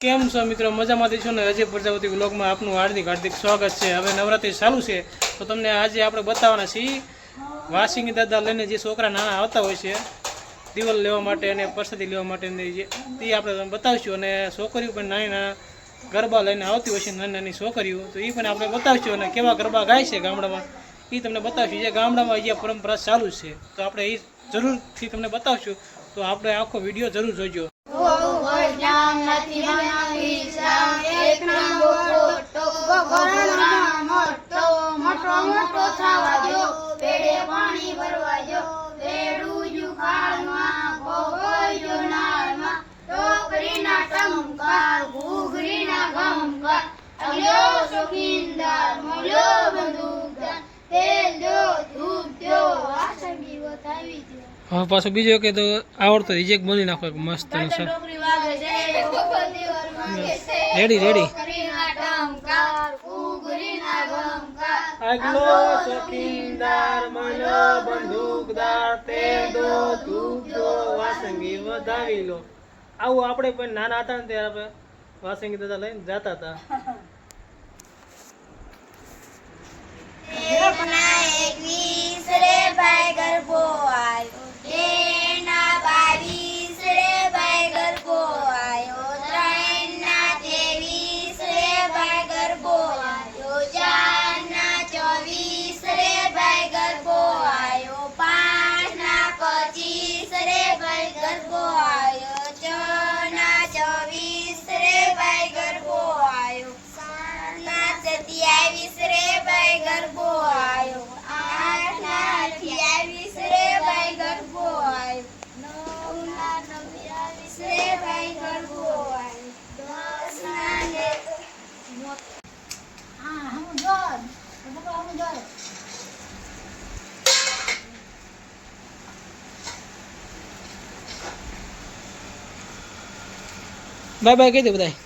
કેમ છો મિત્રો? મજામાંથી છો ને? અજય પ્રજાપતિ વ્લોગમાં આપનું હાર્દિક હાર્દિક સ્વાગત છે. હવે નવરાત્રિ ચાલુ છે. તો તમને આજે આપણે બતાવવાના છીએ વાસિંગી દાદા લઈને જે છોકરા નાના આવતા હોય છે, દિવલ લેવા માટે અને પ્રસાદી લેવા માટે તે આપણે બતાવીશું. અને છોકરીઓ પણ નાની નાના ગરબા લઈને આવતી હોય છે, નાની નાની છોકરીઓ. તો એ પણ આપણે બતાવીશું અને કેવા ગરબા ગાય છે ગામડામાં. એ તમને બતાવીશું. જે ગામડામાં અહીંયા પરંપરા ચાલુ છે. તો આપણે એ જરૂરથી તમને બતાવશું. તો આપણે આખો વીડિયો જરૂર જોજો. હવે પાછું બીજો કે તો આવડતો રિજેક્ટ બોલી નાખો એક મસ્ત રેડી રેડી આગલો સખીનદાર મલો બંદૂકદાર તે દો ધૂપ દો વાસંગી વધાવી લો. આવું આપણે પણ નાના હતા ને ત્યારે આપણે વાસંગી દાદા લઈને જતા હતા. ભાઈ ગરબો આયો આઠના અઠ્યાવીસ રે ભાઈ ગરબો આયો નવના નવ્યાવીસ રે ભાઈ ગરબો આયો દસના ને હા હું જોર હું જોર બાય બાય કહી દે બધાય